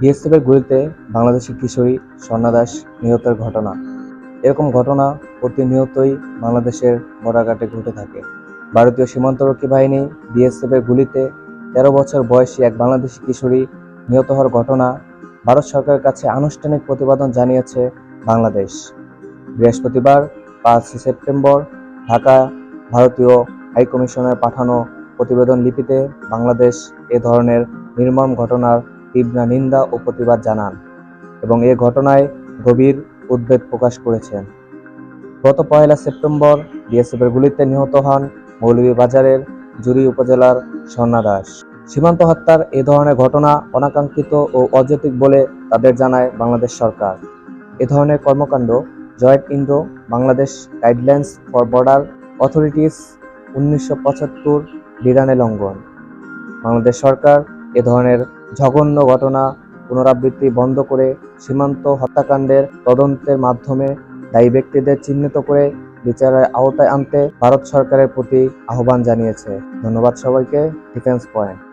বিএসএফের গুলিতে বাংলাদেশি কিশোরী স্বর্ণা দাস নিহতের ঘটনা। এরকম ঘটনা প্রতিনিয়তই বাংলাদেশের বর্ডারঘাটে ঘটে থাকে। ভারতীয় সীমান্তরক্ষী বাহিনী বিএসএফের গুলিতে তেরো বছর বয়সী এক বাংলাদেশি কিশোরী নিহত হওয়ার ঘটনা ভারত সরকারের কাছে আনুষ্ঠানিক প্রতিবেদন জানিয়েছে বাংলাদেশ। বৃহস্পতিবার পাঁচই সেপ্টেম্বর ঢাকা ভারতীয় হাইকমিশনের পাঠানো প্রতিবেদন লিপিতে বাংলাদেশ এ ধরনের নির্মম ঘটনার তীব্র নিন্দা ও প্রতিবাদ জানান এবং এ ঘটনায় গভীর উদ্বেগ প্রকাশ করেছেন। গত পয়লা সেপ্টেম্বর বিএসএফের গুলিতে নিহত হন মৌলভীবাজারের জুরি উপজেলার স্বর্ণা দাস। সীমান্ত হত্যার এ ধরনের ঘটনা অনাকাঙ্ক্ষিত ও অযৌক্তিক বলে তাদের জানায় বাংলাদেশ সরকার। এ ধরনের কর্মকাণ্ড joint Indo Bangladesh guidelines for border authorities উনিশশো পঁচাত্তর বিধানে লঙ্ঘন। বাংলাদেশ সরকার এ ধরনের জঘন্য ঘটনা পুনরাবৃত্তি বন্ধ করে সীমান্ত হত্যাকাণ্ডের তদন্তের মাধ্যমে দায়ী ব্যক্তিদের চিহ্নিত করে বিচারের আওতায় আনতে ভারত সরকারের প্রতি আহ্বান জানিয়েছে। ধন্যবাদ সবাইকে। Defence point.